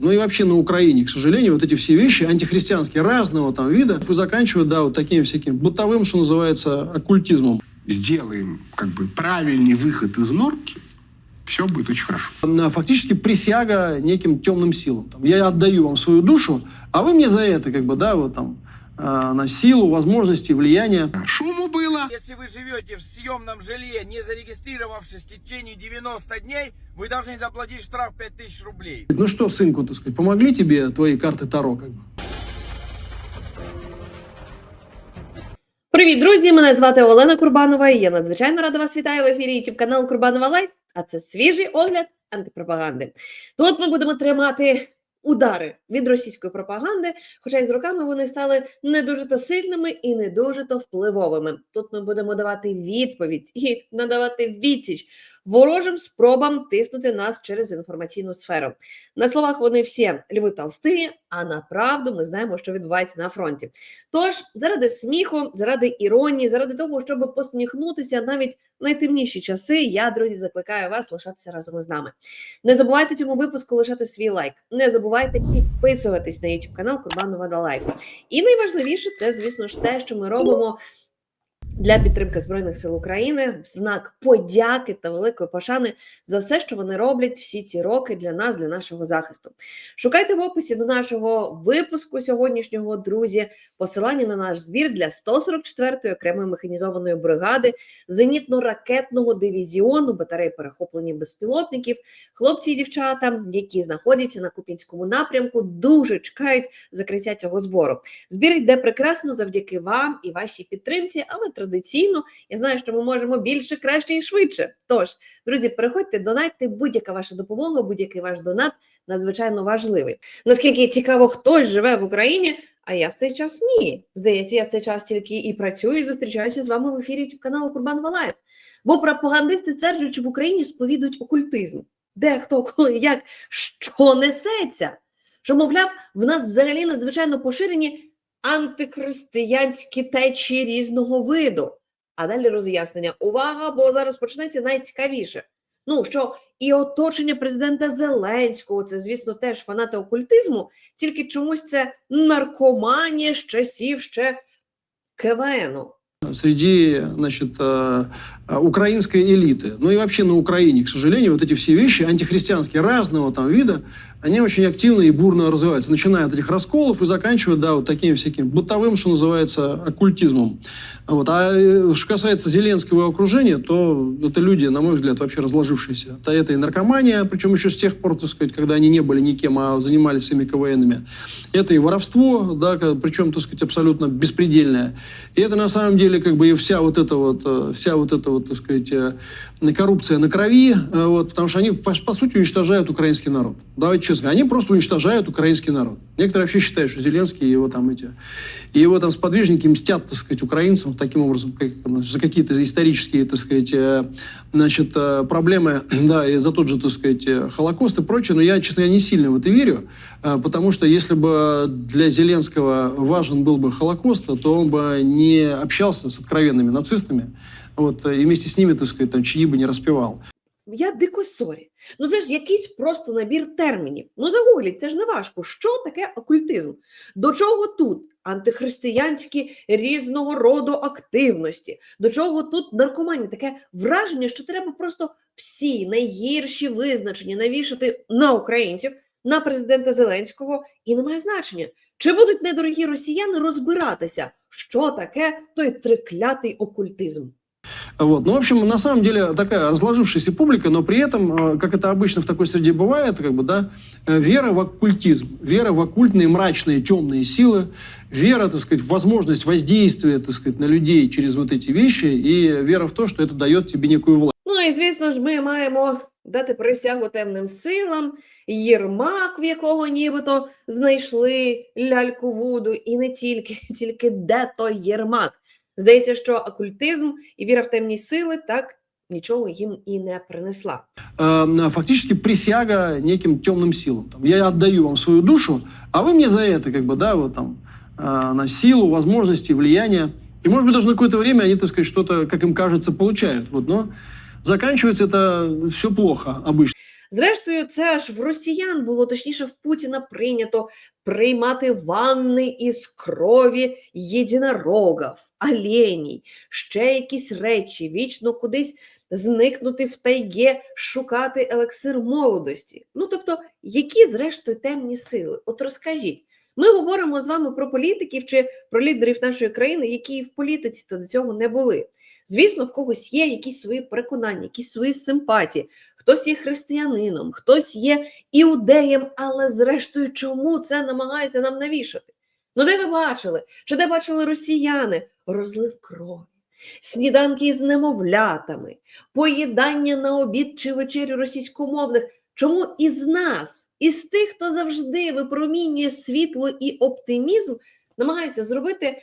ну и вообще на Украине, к сожалению, вот эти все вещи антихристианские разного там вида и заканчивают, да, вот таким всяким бытовым, что называется, оккультизмом. сделаем как бы правильный выход из норки, все будет очень хорошо. Фактически присяга неким темным силам. Там, я отдаю вам свою душу, а вы мне за это, как бы, да, вот там, на силу, возможности, влияния. Шуму было. Если вы живете в съемном жилье, не зарегистрировавшись в течение 90 дней, вы должны заплатить штраф 5000 рублей. Ну что, сынку, так сказать, помогли тебе твои карты Таро, как бы? Привіт, друзі! Мене звати Олена Курбанова. і Я надзвичайно рада вас вітаю в ефірі YouTube канал Курбанова Лайф. А це свіжий огляд антипропаганди. Тут ми будемо тримати удари від російської пропаганди, хоча й з роками вони стали не дуже то сильними і не дуже то впливовими. Тут ми будемо давати відповідь і надавати відсіч ворожим спробам тиснути нас через інформаційну сферу. На словах вони всі льви толсти, а на правду ми знаємо, що відбувається на фронті. Тож, заради сміху, заради іронії, заради того, щоб посміхнутися навіть в найтемніші часи, я, друзі, закликаю вас лишатися разом із нами. Не забувайте цьому випуску лишати свій лайк. Не забувайте підписуватись на YouTube канал Курбанова Лайф. І найважливіше це, звісно ж, те, що ми робимо. Для підтримки збройних сил України в знак подяки та великої пошани за все, що вони роблять всі ці роки для нас, для нашого захисту. Шукайте в описі до нашого випуску сьогоднішнього, друзі, посилання на наш збір для 144-ї окремої механізованої бригади зенітно-ракетного дивізіону батареї перехоплення безпілотників. Хлопці і дівчата, які знаходяться на Купінському напрямку, дуже чекають закриття цього збору. Збір йде прекрасно завдяки вам і вашій підтримці, але традиційно я знаю, що ми можемо більше, краще і швидше. Тож, друзі, переходьте, донайте будь-яка ваша допомога, будь-який ваш донат надзвичайно важливий. Наскільки цікаво, хтось живе в Україні. А я в цей час ні. Здається, я в цей час тільки і працюю, і зустрічаюся з вами в ефірі каналу Курбан Валаєв. Бо пропагандисти стверджують, в Україні сповідують окультизм. Де хто, коли, як, що несеться? Що, мовляв, в нас взагалі надзвичайно поширені антихристиянські течії різного виду. А далі роз'яснення. Увага, бо зараз почнеться найцікавіше. Ну, що і оточення президента Зеленського, це, звісно, теж фанати окультизму, тільки чомусь це наркоманія з часів ще КВНу. среди значит, э, украинской элиты. Ну и вообще на Украине, к сожалению, вот эти все вещи антихристианские разного там вида, они очень активно и бурно развиваются, начиная от этих расколов и заканчивая, да, вот таким всяким бытовым, что называется, оккультизмом. Вот. А э, что касается Зеленского и окружения, то это люди, на мой взгляд, вообще разложившиеся. Да, это и наркомания, причем еще с тех пор, так сказать, когда они не были никем, а занимались своими КВНами. Это и воровство, да, причем, так сказать, абсолютно беспредельное. И это на самом деле как бы и вся вот эта вот, э, вся вот эта вот, так сказать, э, коррупция на крови, э, вот, потому что они, по, по сути, уничтожают украинский народ. Давайте честно, они просто уничтожают украинский народ. Некоторые вообще считают, что Зеленский и его там эти, и его там сподвижники мстят, так сказать, украинцам таким образом, как, за какие-то исторические, так сказать, э, значит, проблемы, да, и за тот же, так сказать, Холокост и прочее, но я, честно, я не сильно в это верю, потому что если бы для Зеленского важен был бы Холокост, то он бы не общался с откровенными нацистами, вот, э, и вместе с ними, так сказать, там, чьи бы не распевал. Я дико сорі. Ну це ж якийсь просто набір термінів. Ну загугліть, це ж не важко. Що таке окультизм? До чого тут антихристиянські різного роду активності? До чого тут наркоманія? Таке враження, що треба просто всі найгірші визначення навішати на українців, на президента Зеленського, і немає значення. Чи будуть недорогі росіяни розбиратися, що таке той триклятий окультизм? Вот. Ну, в общем, на самом деле такая разложившаяся публика, но при этом, э, как это обычно в такой среде бывает, как бы, да, э, вера в оккультизм, вера в оккультные, мрачные, темные силы, вера, так сказать, в возможность воздействия, так сказать, на людей через вот эти вещи и вера в то, что это дает тебе некую власть. Ну і звісно ж, ми маємо дати присягу темним силам, Єрмак, в якого нібито знайшли ляльку Вуду, і не тільки, тільки де той Єрмак. Здається, що окультизм і віра в темні сили так нічого їм і не принесла. Э, Фактически присяга неким темным силам. Там, я отдаю вам свою душу, а вы мне за это, как бы, да, вот там, э, на силу, возможности, влияние. И, может быть, даже на какое-то время они, так сказать, что-то, как им кажется, получают. Вот, но заканчивается это все плохо обычно. Зрештою, це аж в росіян було, точніше, в Путіна прийнято приймати ванни із крові єдинорогів, оленей, ще якісь речі, вічно кудись зникнути в тайге, шукати елексир молодості. Ну тобто, які зрештою темні сили? От розкажіть. Ми говоримо з вами про політиків чи про лідерів нашої країни, які в політиці до цього не були. Звісно, в когось є якісь свої переконання, якісь свої симпатії. Хтось є християнином, хтось є іудеєм, але зрештою, чому це намагається нам навішати? Ну, де ви бачили? Чи де бачили росіяни? Розлив крові, сніданки з немовлятами, поїдання на обід чи вечерю російськомовних. Чому із нас, із тих, хто завжди випромінює світло і оптимізм, намагаються зробити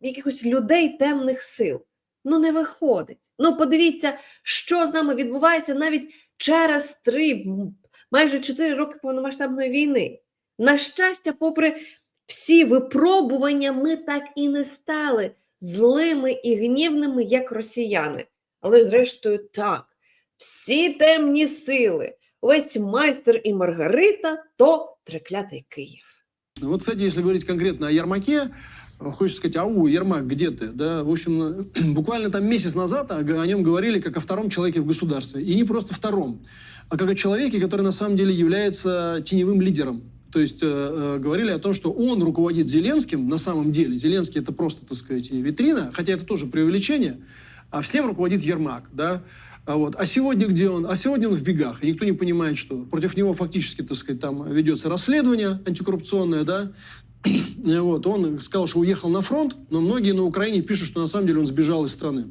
якихось людей темних сил? Ну, не виходить. Ну, подивіться, що з нами відбувається навіть через три, майже чотири роки повномасштабної війни. На щастя, попри всі випробування, ми так і не стали злими і гнівними, як росіяни. Але, зрештою, так, всі темні сили, весь майстер і Маргарита то треклятий Київ. Вот, кстати, если говорить конкретно о Ермаке, хочется сказать, ау, Ермак, где ты? Да, в общем, буквально там месяц назад о о нем говорили как о втором человеке в государстве. И не просто втором, а как о человеке, который на самом деле является теневым лидером. То есть э, э, говорили о том, что он руководит Зеленским, на самом деле. Зеленский это просто, так сказать, витрина, хотя это тоже преувеличение, а всем руководит Ермак, да. А, вот. а сегодня где он? А сегодня он в бегах. И никто не понимает, что против него фактически, так сказать, там ведется расследование антикоррупционное, да. Вот. Он сказал, что уехал на фронт, но многие на Украине пишут, что на самом деле он сбежал из страны.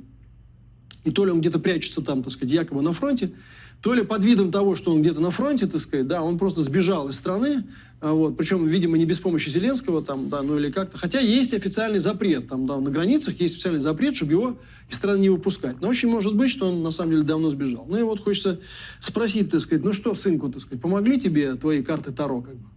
И то ли он где-то прячется там, так сказать, якобы на фронте, то ли под видом того, что он где-то на фронте, так сказать, да, он просто сбежал из страны, а, вот, причем, видимо, не без помощи Зеленского, там, да, ну или как-то. Хотя есть официальный запрет, там, да, на границах есть официальный запрет, чтобы его из страны не выпускать. Но очень может быть, что он на самом деле давно сбежал. Ну и вот хочется спросить, так сказать, ну что, сынку, так сказать, помогли тебе твои карты Таро, как бы?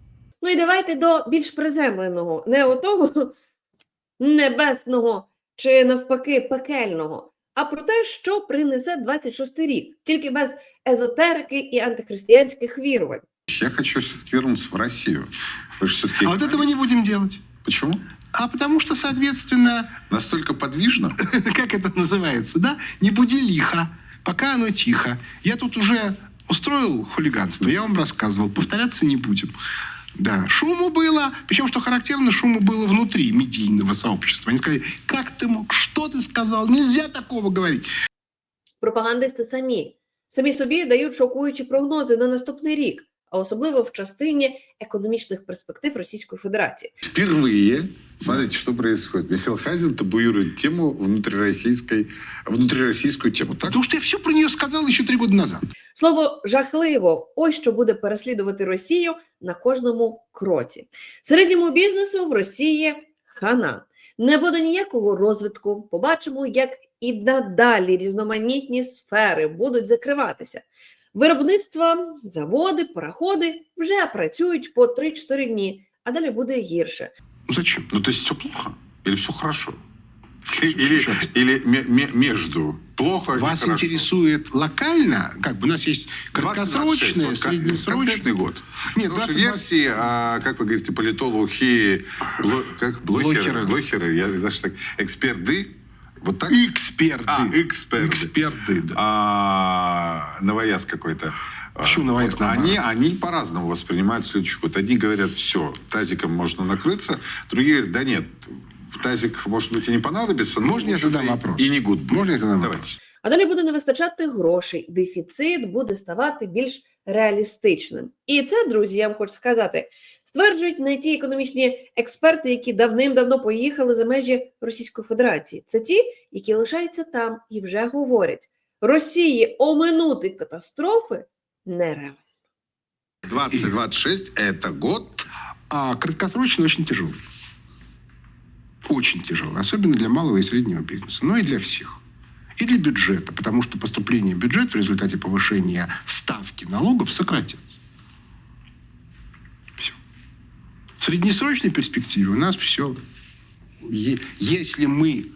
Ну і давайте до більш приземленого, не отого небесного чи навпаки пекельного, а про те, що принесе 26 рік, тільки без езотерики і антихристиянських вірувань. Я хочу все-таки вернуться в Россию. Вы же все-таки... А вот этого не будем делать. Почему? А потому что, соответственно, Настолько подвижно? как это называется, да? Не буди лихо, пока оно тихо. Я тут уже устроил хулиганство, я вам рассказывал, повторяться не будем. Да, шуму было, причем, что характерно, шуму было внутри медийного сообщества. Они сказали, как ты мог, что ты сказал, нельзя такого говорить. Пропагандисти самі самі собі дають шокуючі прогнози на наступний рік, а особливо в частині економічних перспектив Російської Федерації. Впервые, смотрите, что происходит. Михаил Хазин табуирует тему внутрироссийской, внутрироссийскую тему. Так? Потому что я все про нее сказал еще три года назад. Слово жахливо, ось що буде переслідувати Росію на кожному кроці. Середньому бізнесу в Росії хана. Не буде ніякого розвитку. Побачимо, як і надалі різноманітні сфери будуть закриватися. Виробництва, заводи, пароходи вже працюють по 3-4 дні, а далі буде гірше. Ну зачем? Ну, то есть все плохо? Или все хорошо? Или, или, или ме- ме- между плохо и Вас хорошо? интересует локально, как бы у нас есть 2026, краткосрочные, вот кон- среднесрочные. конкретный год. Нет, Потому что 20, версии, а, как вы говорите, политологи, бло- как блохеры, Блохеры. блохеры, я даже так, эксперты, вот так? Эксперты. А, эксперты. Эксперты, да. А, новояз какой-то. Почему А, новояз вот наоборот? они, они по-разному воспринимают следующий год. Одни говорят, все, тазиком можно накрыться. Другие говорят, да нет, в тазик, может быть, и не понадобится. но Можно я лучше задам и- вопрос? И не гуд будет. Можно я задам Давайте. вопрос? А далі буде не вистачати грошей, дефіцит буде ставати більш реалістичним. І це, друзі, я вам хочу сказати, стверджують не ті економічні експерти, які давним-давно поїхали за межі Російської Федерації. Це ті, які лишаються там і вже говорять: Росії оминути катастрофи нереально. 2026 это год А краткосрочно очень тяжелый. Очень тяжелый. Особенно для малого и среднего бизнеса. Но и для всех. И для бюджета. Потому что поступление в бюджет в результате повышения ставки налогов сократятся. В среднесрочной перспективе у нас все. Если мы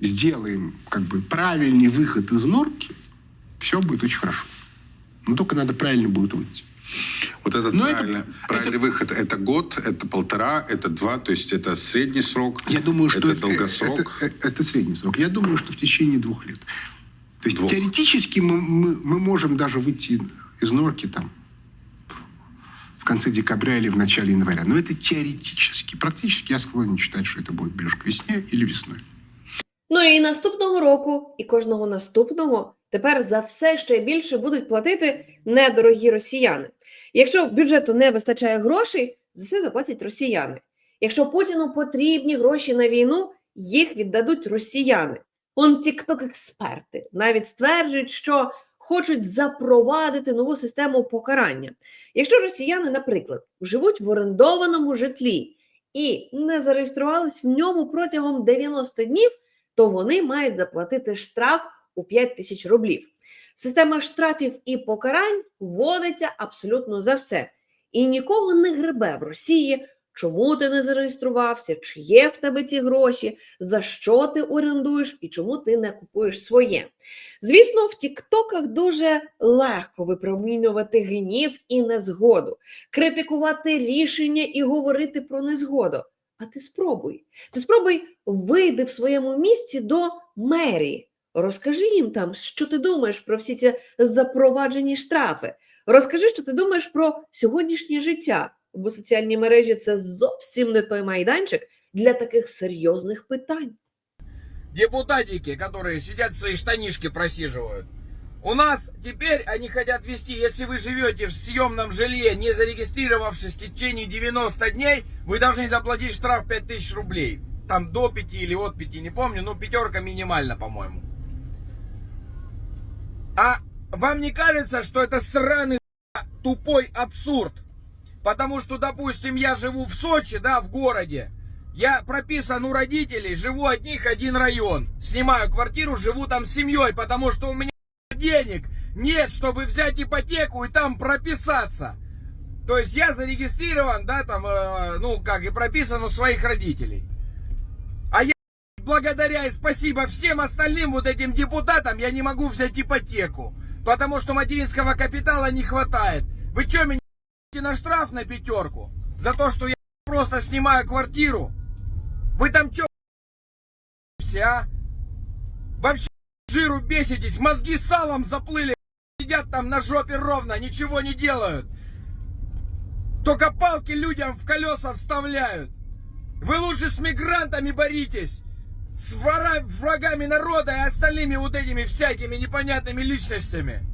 сделаем как бы правильный выход из норки, все будет очень хорошо. Но только надо правильно будет выйти. Вот этот Но это- правильный, правильный выход – это год, это полтора, это два, то есть это средний срок, Я думаю, что это долгосрок. Это, это- это средний срок. Я думаю, что в течение двух лет. То есть Двух. теоретически мы, мы, мы можем даже выйти из норки там конце декабря или в начале января. Но это теоретически. Практически я склонен считать, что это будет ближе к весне или весной. Ну і наступного року, і кожного наступного тепер за все ще більше будуть платити недорогі росіяни. Якщо бюджету не вистачає грошей, за це заплатять росіяни. Якщо Путіну потрібні гроші на війну, їх віддадуть росіяни. Он тікток-експерти навіть стверджують, що хочуть запровадити нову систему покарання. Якщо росіяни, наприклад, живуть в орендованому житлі і не зареєструвались в ньому протягом 90 днів, то вони мають заплатити штраф у 5 тисяч рублів. Система штрафів і покарань вводиться абсолютно за все. І нікого не гребе в Росії, чому ти не зареєструвався, чи є в тебе ці гроші, за що ти орендуєш і чому ти не купуєш своє. Звісно, в Тіктоках дуже легко випромінювати гнів і незгоду, критикувати рішення і говорити про незгоду. А ти спробуй. Ти спробуй вийди в своєму місті до мерії. Розкажи їм там, що ти думаєш про всі ці запроваджені штрафи. Розкажи, що ти думаєш про сьогоднішнє життя, бо соціальні мережі це зовсім не той майданчик для таких серйозних питань. депутатики, которые сидят в свои штанишки просиживают. У нас теперь они хотят вести, если вы живете в съемном жилье, не зарегистрировавшись в течение 90 дней, вы должны заплатить штраф 5000 рублей. Там до 5 или от 5, не помню, но пятерка минимально, по-моему. А вам не кажется, что это сраный тупой абсурд? Потому что, допустим, я живу в Сочи, да, в городе. Я прописан у родителей, живу от них один район. Снимаю квартиру, живу там с семьей, потому что у меня денег нет, чтобы взять ипотеку и там прописаться. То есть я зарегистрирован, да, там, э, ну, как и прописан у своих родителей. А я благодаря и спасибо всем остальным вот этим депутатам я не могу взять ипотеку. Потому что материнского капитала не хватает. Вы что, меня на штраф на пятерку? За то, что я просто снимаю квартиру? Вы там что, все, а? Вообще жиру беситесь, мозги салом заплыли, сидят там на жопе ровно, ничего не делают. Только палки людям в колеса вставляют. Вы лучше с мигрантами боритесь. С врагами народа и остальными вот этими всякими непонятными личностями.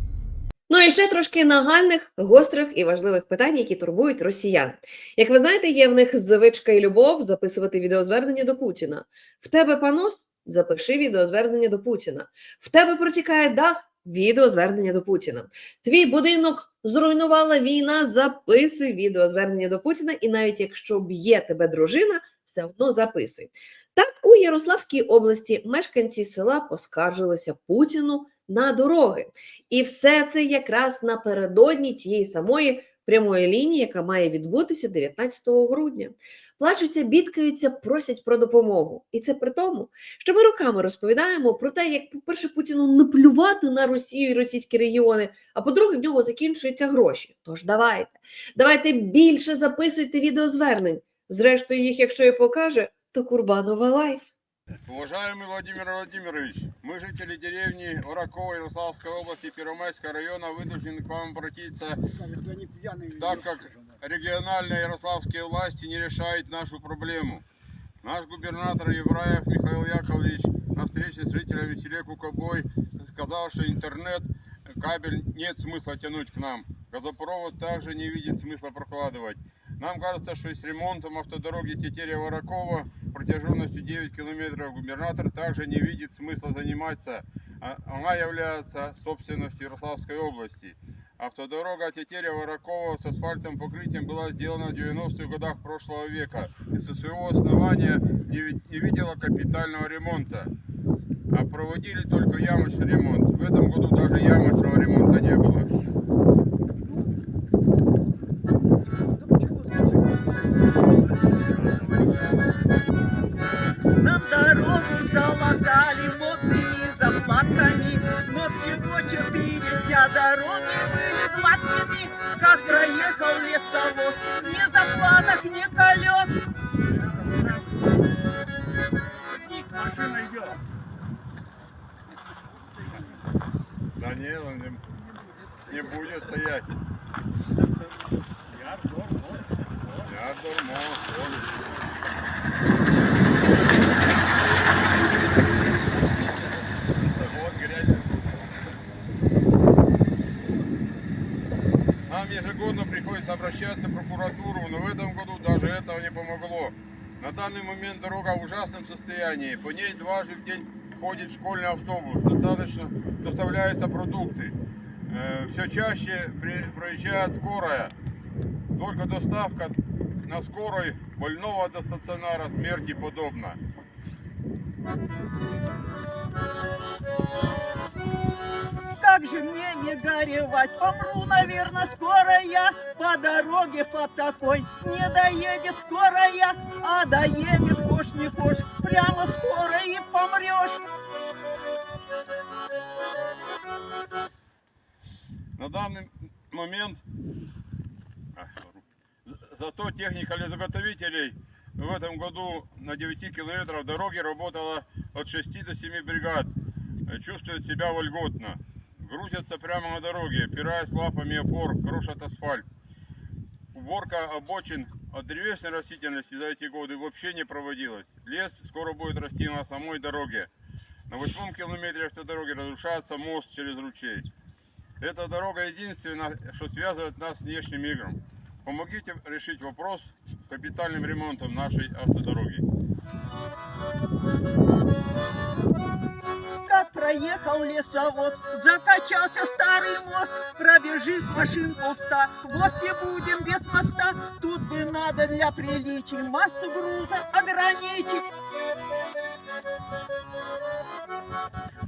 Ну і ще трошки нагальних, гострих і важливих питань, які турбують росіян. Як ви знаєте, є в них звичка і любов записувати відеозвернення до Путіна. В тебе панос? Запиши відеозвернення до Путіна. В тебе протікає дах? Відеозвернення до Путіна. Твій будинок зруйнувала війна. Записуй відеозвернення до Путіна, і навіть якщо б'є тебе дружина, все одно записуй. Так, у Ярославській області мешканці села поскаржилися Путіну на дороги. І все це якраз напередодні тієї самої прямої лінії, яка має відбутися 19 грудня. Плачуться, бідкаються, просять про допомогу. І це при тому, що ми роками розповідаємо про те, як, по-перше, Путіну не плювати на Росію і російські регіони, а по-друге, в нього закінчуються гроші. Тож давайте, давайте більше записуйте відеозвернень. Зрештою, їх, якщо і покаже, то Курбанова лайф. Уважаемый Владимир Владимирович, мы, жители деревни Оракова Ярославской области Первомайского района, вынуждены к вам обратиться, так как региональные ярославские власти не решают нашу проблему. Наш губернатор Евраев Михаил Яковлевич на встрече с жителями селе Кукобой сказал, что интернет, кабель нет смысла тянуть к нам. Газопровод также не видит смысла прокладывать. Нам кажется, что с ремонтом автодороги Тетерева-Ракова протяженностью 9 километров губернатор также не видит смысла заниматься. А- Она является собственностью Ярославской области. Автодорога Тетерева-Ракова с асфальтовым покрытием была сделана в 90-х годах прошлого века и со своего основания не видела капитального ремонта. А проводили только ямочный ремонт. В этом году даже ямочного ремонта не было. Не будет стоять. Я тормоз, он. Вот грязь. Нам ежегодно приходится обращаться в прокуратуру, но в этом году даже этого не помогло. На данный момент дорога в ужасном состоянии. По ней дважды в день ходит школьный автобус. Достаточно доставляются продукты. Все чаще при- проезжает скорая. Только доставка на скорой больного до стационара смерти подобна. Как же мне не горевать? Помру, наверное, скоро я по дороге по такой. Не доедет скорая, а доедет, хошь не хошь, прямо в скорой и помрешь. На данный момент за- зато техника лесозаготовителей в этом году на 9 километрах дороги работала от 6 до 7 бригад. Чувствуют себя вольготно. Грузятся прямо на дороге, опираясь лапами опор, крошат асфальт. Уборка обочин от древесной растительности за эти годы вообще не проводилась. Лес скоро будет расти на самой дороге. На восьмом километре автодороги разрушается мост через ручей. Эта дорога единственная, что связывает нас с внешним миром. Помогите решить вопрос капитальным ремонтом нашей автодороги. Как проехал лесовод, закачался старый мост, пробежит машин полста, вовсе будем без моста. Тут бы надо для приличий массу груза ограничить.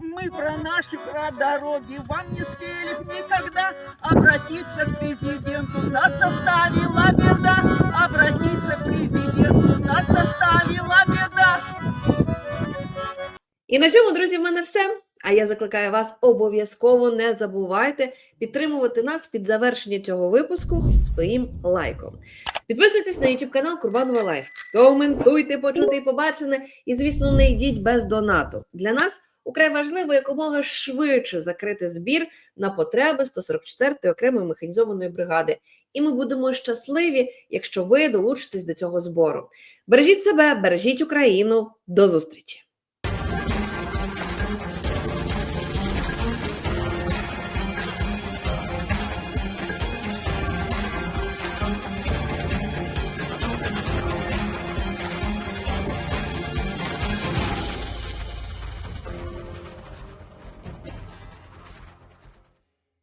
Мы про наши, про дороги вам не спели никогда Обратиться к президенту нас составила беда Обратиться к президенту нас составила беда І на цьому, друзі, в мене все. А я закликаю вас обов'язково не забувайте підтримувати нас під завершення цього випуску своїм лайком. Підписуйтесь на YouTube канал Курбанова Лайф. Коментуйте, почути і побачене. І, звісно, не йдіть без донату. Для нас украй важливо якомога швидше закрити збір на потреби 144-ї окремої механізованої бригади. І ми будемо щасливі, якщо ви долучитесь до цього збору. Бережіть себе, бережіть Україну. До зустрічі!